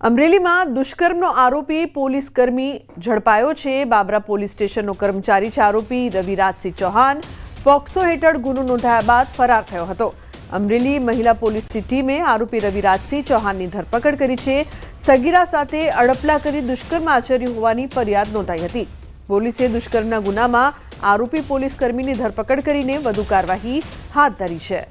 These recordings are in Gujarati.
અમરેલીમાં દુષ્કર્મનો આરોપી પોલીસ કર્મી ઝડપાયો છે. બાબરા પોલીસ સ્ટેશનનો કર્મચારી છે આરોપી રવિરાજસિંહ ચૌહાણ. પોક્સો હેઠળ ગુનો નોંધાયા બાદ ફરાર થયો હતો. અમરેલી મહિલા પોલીસની ટીમે આરોપી રવિરાજસિંહ ચૌહાણની ધરપકડ કરી છે. સગીરા સાથે અડપલા કરી દુષ્કર્મ આચર્યું હોવાની ફરિયાદ નોંધાઈ હતી. પોલીસે દુષ્કર્મના ગુનામાં આરોપી પોલીસ કર્મીની ધરપકડ કરીને વધુ કાર્યવાહી હાથ ધરી છે.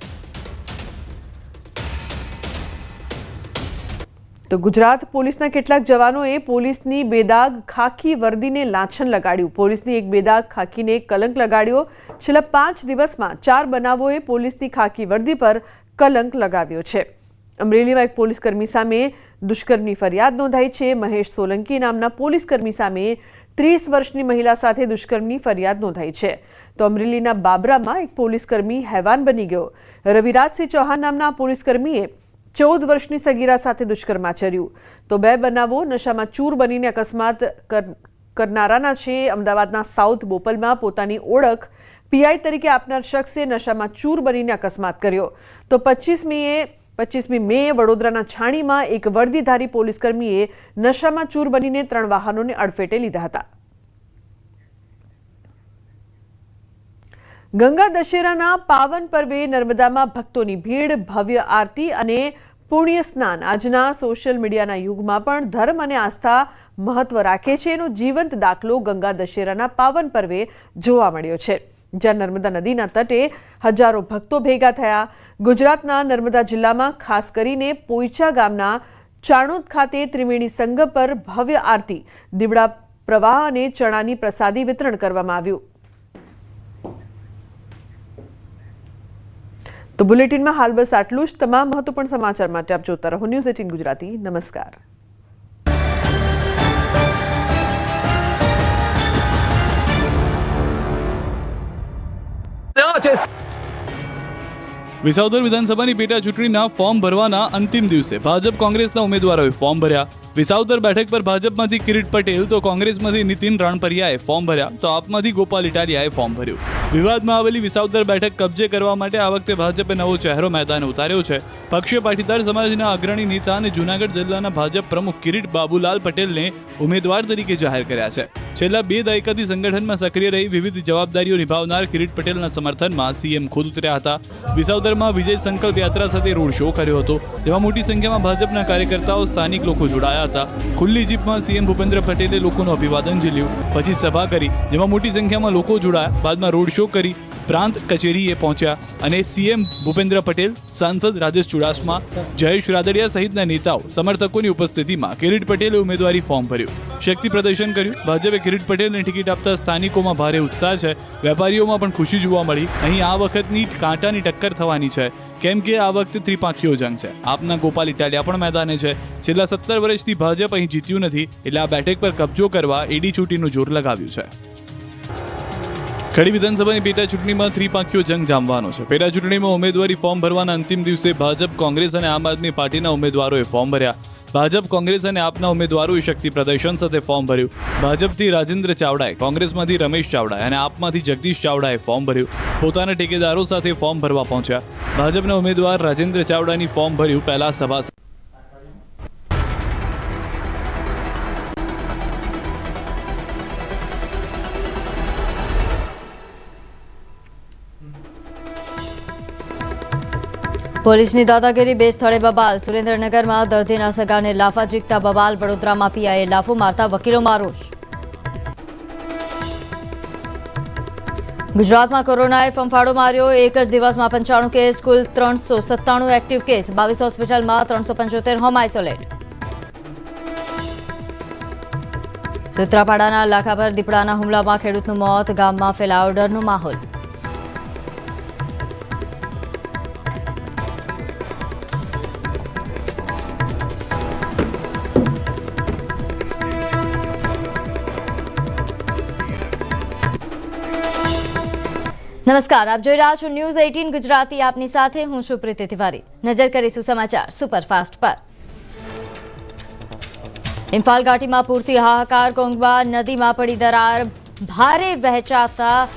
તો ગુજરાત પોલીસના કેટલાક જવાનોએ પોલીસની બેદાગ ખાખી વર્દીને લાંછન લગાડ્યું. પોલીસની એક બેદાગ ખાખીને કલંક લગાડ્યો. છેલ્લા પાંચ દિવસમાં ચાર બનાવોએ પોલીસની ખાખી વર્દી પર કલંક લગાવ્યો છે. અમરેલીમાં એક પોલીસકર્મી સામે દુષ્કર્મની ફરિયાદ નોંધાઈ છે. મહેશ સોલંકી નામના પોલીસકર્મી સામે ત્રીસ વર્ષની મહિલા સાથે દુષ્કર્મની ફરિયાદ નોંધાઈ છે. તો અમરેલીના બાબરામાં એક પોલીસકર્મી હેવાન બની ગયો. રવિરાજસિંહ ચૌહાણ નામના પોલીસકર્મીએ ચૌદ વર્ષની સગીરા સાથે દુષ્કર્મ આચર્યું. તો બે બનાવો નશામાં ચૂર બનીને અકસ્માત કર- કરનારાના છે. અમદાવાદના સાઉથ બોપલમાં પોતાની ઓળખ પીઆઈ તરીકે આપનાર શખ્સે નશામાં ચૂર બનીને અકસ્માત કર્યો. તો પચીસમીએ પચીસમી મે વડોદરાના છાણીમાં એક વર્દીધારી પોલીસકર્મીએ નશામાં ચૂર બનીને ત્રણ વાહનોને અડફેટે લીધા હતા. ગંગા દશેરાના પાવન પર્વે નર્મદામાં ભક્તોની ભીડ, ભવ્ય આરતી અને પુણ્ય સ્નાન. આજના સોશિયલ મીડિયાના યુગમાં પણ ધર્મ અને આસ્થા મહત્વ રાખે છે. એનો જીવંત દાખલો ગંગા દશેરાના પાવન પર્વે જોવા મળ્યો છે. જ્યાં નર્મદા નદીના તટે હજારો ભક્તો ભેગા થયા. ગુજરાતના નર્મદા જિલ્લામાં ખાસ કરીને પોઈચા ગામના ચાણોદ ખાતે ત્રિવેણી સંગમ પર ભવ્ય આરતી, દીવડા પ્રવાહ અને ચણાની પ્રસાદી વિતરણ કરવામાં આવ્યું. તો બુલેટિનમાં હાલ બસ આટલું જ. તમામ મહત્વપૂર્ણ સમાચાર માટે આપ જોતા રહો ન્યૂઝ એટીન ગુજરાતી. નમસ્કાર. વિસાવદર વિધાનસભાની પેટા ચૂંટણીના ફોર્મ ભરવાના અંતિમ દિવસે ભાજપ કોંગ્રેસના ઉમેદવારોએ ફોર્મ ભર્યા. વિસાવદર બેઠક પર ભાજપમાંથી કિરીટ પટેલ, તો કોંગ્રેસમાંથી નીતિન રણપરિયાએ ફોર્મ ભર્યા. તો આપમાંથી ગોપાલ ઇટાલિયાએ ફોર્મ ભર્યું. વિવાદમાં આવેલી વિસાવદર બેઠક કબજે કરવા માટે આ વખતે ભાજપે નવો ચહેરો મેદાને ઉતાર્યો છે. પક્ષે પાટીદાર સમાજના અગ્રણી નેતા અને જૂનાગઢ જિલ્લાના ભાજપ પ્રમુખ કિરીટ બાબુલાલ પટેલને ઉમેદવાર તરીકે જાહેર કર્યા છે. છેલ્લા બે દાયકાથી સંગઠનમાં સક્રિય રહી વિવિધ જવાબદારીઓ નિભાવનાર કિરીટ પટેલના સમર્થનમાં સીએમ ખુદ ઉતર્યા હતા. વિસાવદરમાં વિજય સંકલ્પ યાત્રા સાથે રોડ શો કર્યો હતો. તેમાં મોટી સંખ્યામાં ભાજપના કાર્યકર્તાઓ, સ્થાનિક લોકો જોડાયા હતા. ખુલ્લી જીપમાં સીએમ ભૂપેન્દ્ર પટેલે લોકોનું અભિવાદન ઝીલ્યું. પછી સભા કરી, જેમાં મોટી સંખ્યામાં લોકો જોડાયા. બાદમાં રોડ શો કરી પ્રાંત કચેરીએ પહોંચ્યા અને સીએમ ભૂપેન્દ્ર પટેલ, સાંસદ રાજેશ ચુડાસમા, જયેશ રાદડિયા સહિતના નેતાઓ સમર્થકોની ઉપસ્થિતિમાં કિરીટ પટેલે ઉમેદવારી ફોર્મ ભર્યું. શક્તિ પ્રદર્શન કર્યું. ભાજપે કિરીટ પટેલને ટિકિટ આપતા સ્થાનિકોમાં ભારે ઉત્સાહ છે. વેપારીઓમાં પણ ખુશી જોવા મળી. અહીં આ વખતની કાંટાની ટક્કર થવાની છે. કેમ કે આ વખતે ત્રિપાંખીઓ જંગ છે. આપના ગોપાલ ઇટાલિયા પણ મેદાને છે. છેલ્લા સત્તર વર્ષથી ભાજપ અહીં જીત્યું નથી. એટલે આ બેઠક પર કબજો કરવા એડી ચૂંટીનું જોર લગાવ્યું છે. ખડી વિધાનસભાની પેટા ચૂંટણીમાં ત્રિપાંખીઓ જંગ જામવાનો છે. પેટા ચૂંટણીમાં ઉમેદવારી ફોર્મ ભરવાના અંતિમ દિવસે ભાજપ, કોંગ્રેસ અને આમ આદમી પાર્ટીના ઉમેદવારોએ ફોર્મ ભર્યા. ભાજપ, કોંગ્રેસ અને આપના ઉમેદવારોએ શક્તિ પ્રદર્શન સાથે ફોર્મ ભર્યું. ભાજપથી રાજેન્દ્ર ચાવડાએ, કોંગ્રેસમાંથી રમેશ ચાવડાએ અને આપમાંથી જગદીશ ચાવડાએ ફોર્મ ભર્યું. પોતાના ટેકેદારો સાથે ફોર્મ ભરવા પહોંચ્યા. ભાજપના ઉમેદવાર રાજેન્દ્ર ચાવડાની ફોર્મ ભર્યું પહેલા સભા પોલીસની દાદાગીરી બે સ્થળે બબાલ. સુરેન્દ્રનગરમાં દર્દીના સગાને લાફા ચીકતા બબાલ. વડોદરામાં પીઆઈએ લાફો મારતા વકીલોમાં રોષ ગુજરાતમાં કોરોનાએ ફંફાડો માર્યો. એક જ દિવસમાં પંચાણું કેસ, કુલ ત્રણસો સત્તાણું એક્ટિવ કેસ. બાવીસ હોસ્પિટલમાં ત્રણસો પંચોતેર હોમ આઇસોલેટ. સુત્રાપાડાના લાખાભર દીપડાના હુમલામાં ખેડૂતનું મોત, ગામમાં ફેલાવડરનો માહોલ. નમસ્કાર આપ જોઈ રહ્યા છો ન્યૂઝ એઇટીન ગુજરાતી આપની સાથે હું છું પ્રીતિ તિવારી નજર કરીશું સમાચાર સુપરફાસ્ટ પર ઇમ્ફાલ ઘાટીમાં પૂરથી હાહાકાર કોંગબા નદીમાં પડી દરાર ભારે વહેંચાતા અ,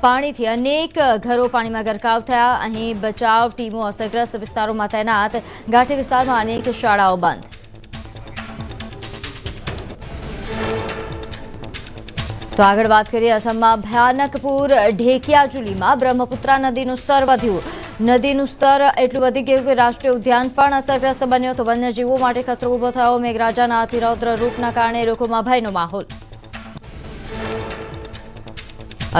પાણીથી અનેક ઘરો પાણીમાં ગરકાવ થયા અહીં બચાવ ટીમો અસરગ્રસ્ત વિસ્તારોમાં તૈનાત ઘાટી વિસ્તારમાં અનેક શાળાઓ બંધ તો આગળ વાત કરીએ અસમમાં ભયાનક પૂર ઢેકિયાજુલીમાં બ્રહ્મપુત્રા નદીનું સ્તર વધ્યું. નદીનું સ્તર એટલું વધી ગયું કે રાષ્ટ્રીય ઉદ્યાન પણ અસરગ્રસ્ત બન્યો તો વન્યજીવો માટે ખતરો ઊભો થયો. મેઘરાજાના અતિરૌદ્ર રૂપના કારણે લોકોમાં ભયનો માહોલ.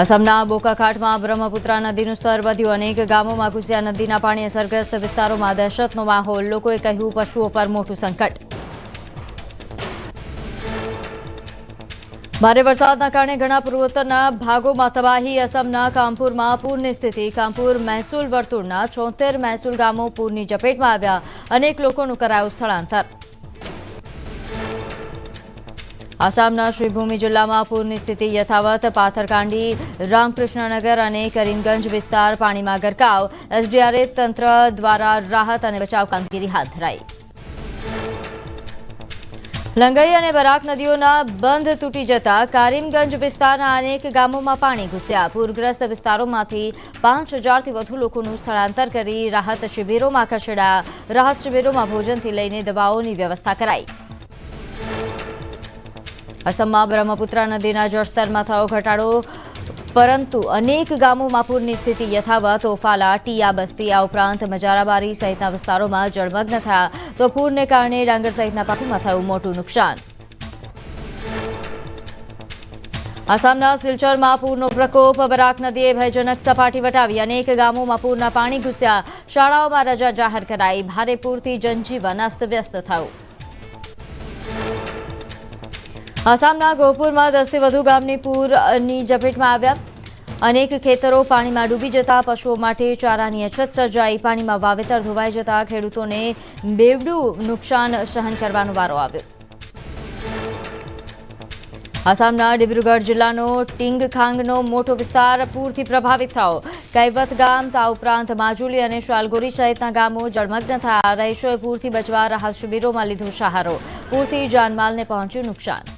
અસમના બોકાખાટમાં બ્રહ્મપુત્રા નદીનું સ્તર વધ્યું. અનેક ગામોમાં ઘૂસ્યા નદીના પાણી અસરગ્રસ્ત વિસ્તારોમાં દહેશતનો માહોલ. લોકોએ કહ્યું, પશુઓ પર મોટું સંકટ. ભારે વરસાદના કારણે ઘણા પૂર્વોત્તરના ભાગોમાં તબાહી. અસમના કામપુરમાં પૂરની સ્થિતિ. કામપુર મહેસૂલ વર્તુળના છોતેર મહેસૂલ ગામો પૂરની ઝપેટમાં આવ્યા. અનેક લોકોનું કરાયું સ્થળાંતર. આસામના શ્રીભૂમિ જિલ્લામાં પૂરની સ્થિતિ યથાવત. પાથરકાંડી, રામકૃષ્ણનગર અને કરીમગંજ વિસ્તાર પાણીમાં ગરકાવ. એસડીઆરએફ તંત્ર દ્વારા રાહત અને બચાવ કામગીરી હાથ ધરાઈ. લંગઈ અને બરાક નદીઓના બંધ તૂટી જતા કારીમગંજ વિસ્તારના અનેક ગામોમાં પાણી ઘૂસ્યા. પૂરગ્રસ્ત વિસ્તારોમાંથી પાંચ હજારથી વધુ લોકોનું સ્થળાંતર કરી રાહત શિબિરોમાં ખસેડાયા રાહત શિબિરોમાં ભોજનથી લઈને દવાઓની વ્યવસ્થા કરાઈ. અસમમાં બ્રહ્મપુત્રા નદીના જળસ્તરમાં થયો ઘટાડો. પરંતુ અનેક ગામોમાં પૂરની સ્થિતિ યથાવત. ઓફાલા, ટીયા બસ્તી આ ઉપરાંત મજારાબારી સહિતના વિસ્તારોમાં જળમગ્ન થયા. તો પૂરને કારણે ડાંગર સહિતના પાકોમાં થયું મોટું નુકસાન. આસામના સિલચરમાં પૂરનો પ્રકોપ. બરાક નદીએ ભયજનક સપાટી વટાવી. અનેક ગામોમાં પૂરના પાણી ઘૂસ્યા. શાળાઓમાં રજા જાહેર કરાઈ. ભારે પૂરથી જનજીવન અસ્તવ્યસ્ત થયું. આસામના ગોહપુરમાં દસથી વધુ ગામની પૂરની ઝપેટમાં આવ્યા. અનેક ખેતરો પાણીમાં ડૂબી જતા પશુઓ માટે ચારાની અછત સર્જાઈ. પાણીમાં વાવેતર ધોવાઈ જતા ખેડૂતોને બેવડું નુકસાન સહન કરવાનો વારો આવ્યો. આસામના ડિબ્રુગઢ જિલ્લાનો ટિંગખાંગનો મોટો વિસ્તાર પૂરથી પ્રભાવિત થયો. કૈવત ગામ, તા ઉપરાંત માજુલી અને શાલગોરી સહિતના ગામો જળમગ્ન થયા. રહીશોએ પૂરથી બચવા રાહત શિબિરોમાં લીધો સહારો. પૂરથી જાનમાલને પહોંચ્યું નુકસાન.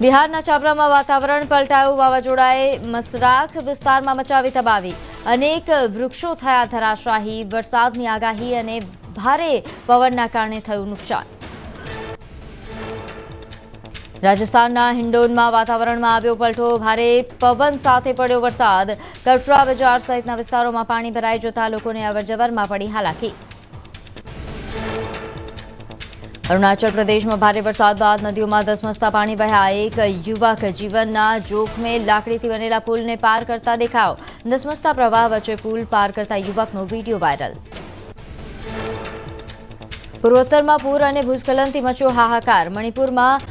બિહારના છાપરામાં વાતાવરણ પલટાયું, વાવાઝોડાએ મસરાખ વિસ્તારમાં મચાવી તબાવી. અનેક વૃક્ષો થયા ધરાશાહી વરસાદની આગાહી અને ભારે પવનના કારણે થયું નુકસાન. રાજસ્થાનના હિંડોનમાં વાતાવરણમાં આવ્યો પલટો. ભારે પવન સાથે પડ્યો વરસાદ. કટરા બજાર સહિતના વિસ્તારોમાં પાણી ભરાઈ જતા લોકોને અવરજવરમાં પડી હાલાકી. અરુણાચલ પ્રદેશમાં ભારે વરસાદ બાદ નદીઓમાં ધસમસતા પાણી વહ્યા. એક યુવક જીવનના જોખમે લાકડીથી બનેલા પુલને પાર કરતા દેખાવ ધસમસતા પ્રવાહ વચ્ચે પુલ પાર કરતા યુવકનો વીડિયો વાયરલ. પૂર્વોત્તરમાં પૂર અને ભૂસ્ખલનથી મચ્યો હાહાકાર. મણિપુરમાં